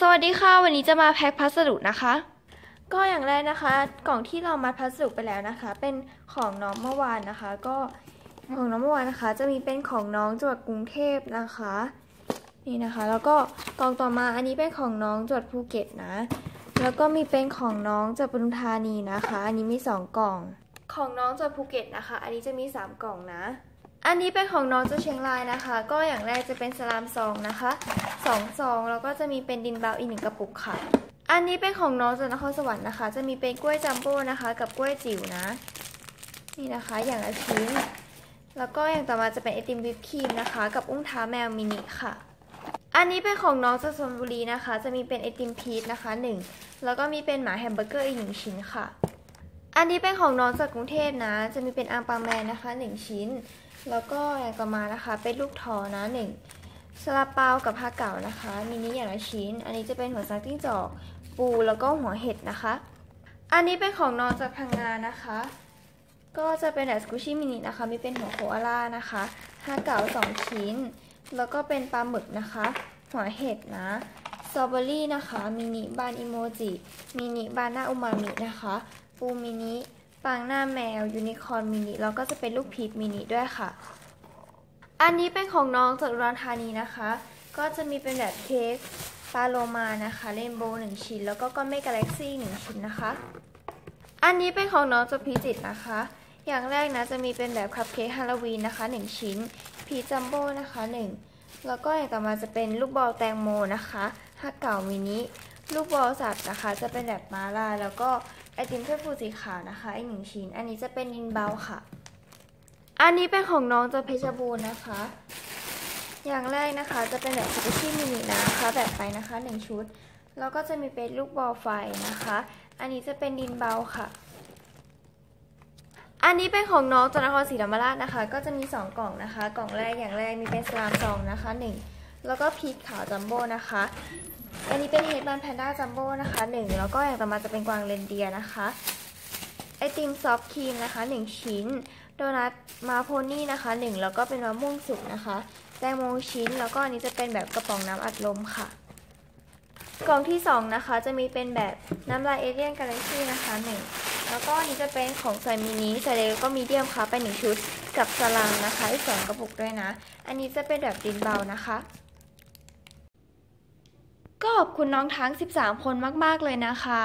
สวัสดีค่ะ วันนี้จะมาแพ็คพัสดุนะคะ ก็อย่างแรกนะคะ กล่องที่เรามาพัสดุไปแล้วนะคะ เป็นของน้องเมื่อวานนะคะ ก็ของน้องเมื่อวานนะคะ จะมีเป็นของน้องจังหวัดกรุงเทพนะคะ นี่นะคะ แล้วก็กล่องต่อมาอันนี้เป็นของน้องจังหวัดภูเก็ตนะ แล้วก็มีเป็นของน้องจากปทุมธานีนะคะ อันนี้มีสองกล่อง ของน้องจากภูเก็ตนะคะ อันนี้จะมีสามกล่องนะ อันนี้เป็นของน้องจาเชียงรายนะคะ ก็อย่างแรกจะเป็นสลามซองนะคะสองซองแล้วก็จะมีเป็นดินเบาอีกหนึ่งกระปุกค่ะ อันนี้เป็นของน้องจากนครสวรรค์นะคะ จะมีเป็นกล้วยจัมโบ้นะคะ กับกล้วยจิ๋วนะ นี่นะคะอย่างละชิ้น แล้วก็อย่างต่อมาจะเป็นไอติมวิปครีมนะคะ กับอุ้งเท้าแมวมินิค่ะ อันนี้เป็นของน้องจากชลบุรีนะคะ จะมีเป็นไอติมพีชนะคะหนึ่งแล้วก็มีเป็นหมาแฮมเบอร์เกอร์อีกหนึ่งชิ้นค่ะ อันนี้เป็นของน้องจากกรุงเทพนะ จะมีเป็นอังปังแมนนะคะหนึ่งชิ้น แล้วก็อย่างต่อมานะคะ เป็นลูกทอนะหนึ่งสลาเปากับผ้าเก่านะคะมินิอย่างละชิ้น อันนี้จะเป็นหัวซักจิ้งจอก ปูแล้วก็หัวเห็ดนะคะ อันนี้เป็นของน้องจากพังงานนะคะ ก็จะเป็นแบบสกูชี่มินินะคะ มีเป็นหัวโคอาล่านะคะผ้าเก่าสองชิ้น แล้วก็เป็นปลาหมึกนะคะ หัวเห็ดนะ ตรอเบอรี่นะคะมินิบานอิโมจิมินิบานหน้าอุมามินะคะปูมินิปางหน้าแมว ยูนิคอร์นมินิแล้วก็จะเป็นลูกพีชมินิด้วยค่ะ อันนี้เป็นของน้องจากอุดรธานีนะคะ ก็จะมีเป็นแบบเค้กปาโลมานะคะเรนโบว์หนึ่งชิ้น แล้วก็ก้อนเมฆกาแล็กซี่หนึ่งชิ้นนะคะ อันนี้เป็นของน้องจากพิจิตนะคะ อย่างแรกนะจะมีเป็นแบบคัพเค้กฮาโลวีนนะคะหนึ่งชิ้น พีจัมโบ้นะคะหนึ่งแล้วก็อย่างต่อมาจะเป็นลูกบอลแตงโมนะคะ ฮักเก่ามินิลูกบอลสัตว์นะคะ จะเป็นแบบมาลาแล้วก็ไอติมเพื่อฟูสีขาวนะคะอีกหนึ่งชิ้น อันนี้จะเป็นดินเบาค่ะ อันนี้เป็นของน้องจาเพชรบูรณ์นะคะ อย่างแรกนะคะจะเป็นแบบสปิชี่มินินะคะแบบไปนะคะหนึ่งชุด แล้วก็จะมีเป็นลูกบอลไฟนะคะ อันนี้จะเป็นดินเบาค่ะ อันนี้เป็นของน้องจากนครศรีธรรมราชนะคะ ก็จะมี 2 กล่องนะคะ กล่องแรกอย่างแรกมีเป็นสลามซองนะคะ1 แล้วก็พีชขาวจัมโบ้นะคะ อันนี้เป็นเฮดบันแพนด้าจัมโบ้นะคะ1แล้วก็อย่างต่อมาจะเป็นกวางเรนเดียร์นะคะ ไอติมซอฟต์ครีมนะคะ 1 ชิ้น โดนัทมาโพนี่นะคะ 1 แล้วก็เป็นมะม่วงสุกนะคะ แตงโมชิ้น แล้วก็อันนี้จะเป็นแบบกระป๋องน้ำอัดลมค่ะ กล่องที่ 2 นะคะ จะมีเป็นแบบน้ำลายเอเลียนกาแล็กซี่นะคะ 1แล้วก็อันนี้จะเป็นของไซมินิไซเล็กก็มีเดียมค่ะไปหนึ่งชุด กับสลังนะคะอีกสองกระปุกด้วยนะ อันนี้จะเป็นแบบดินเบานะคะ ก็ขอบคุณน้องทั้ง 13 คนมาก ๆ เลยนะคะ